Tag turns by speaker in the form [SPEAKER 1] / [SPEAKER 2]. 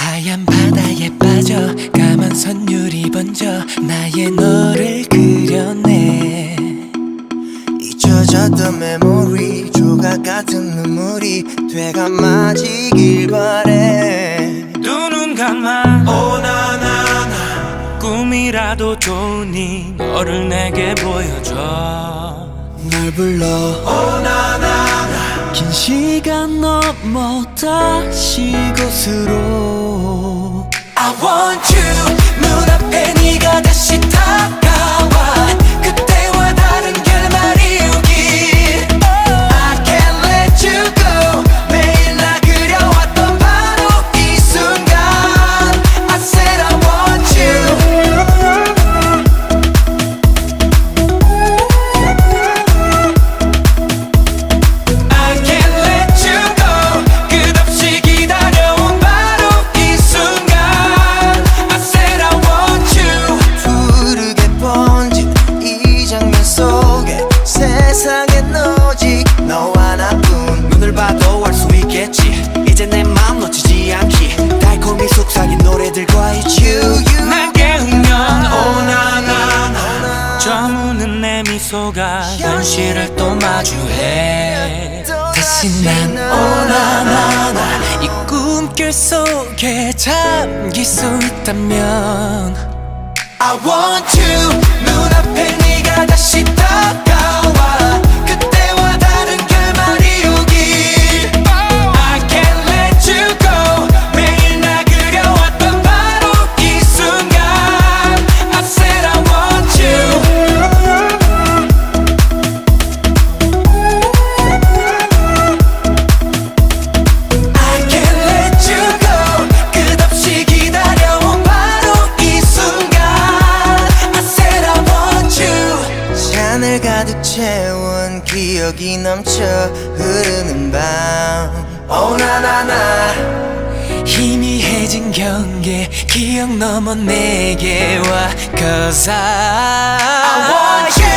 [SPEAKER 1] 하얀 바다에 빠져 까만 선율이 번져 나의 너를 그려내.
[SPEAKER 2] 잊혀졌던 메모리 조각 같은 눈물이 되감아지길 바래.
[SPEAKER 1] 눈은 감아. 오나나나. 꿈이라도 좋으니 너를 내게 보여줘
[SPEAKER 2] 널 불러.
[SPEAKER 1] 긴 시간 넘어 다시 곳으로. I want you
[SPEAKER 2] 세상엔 오직 너와 나뿐.
[SPEAKER 1] 눈을 봐도 알 수 있겠지. 이제 내 맘 놓치지 않기. 달콤히 속삭인 노래들과의
[SPEAKER 2] You, you.
[SPEAKER 1] 날 깨우면 오나나나 저무는 내 미소가 현실을 또 마주해. 다시 난 오나나나 이 꿈결 속에 잠길 수 있다면 I want you
[SPEAKER 2] 가득 채운 기억이 넘쳐 흐르는 밤. 오나나나
[SPEAKER 1] 희미해진 경계 기억 넘어 내게 와 Cause I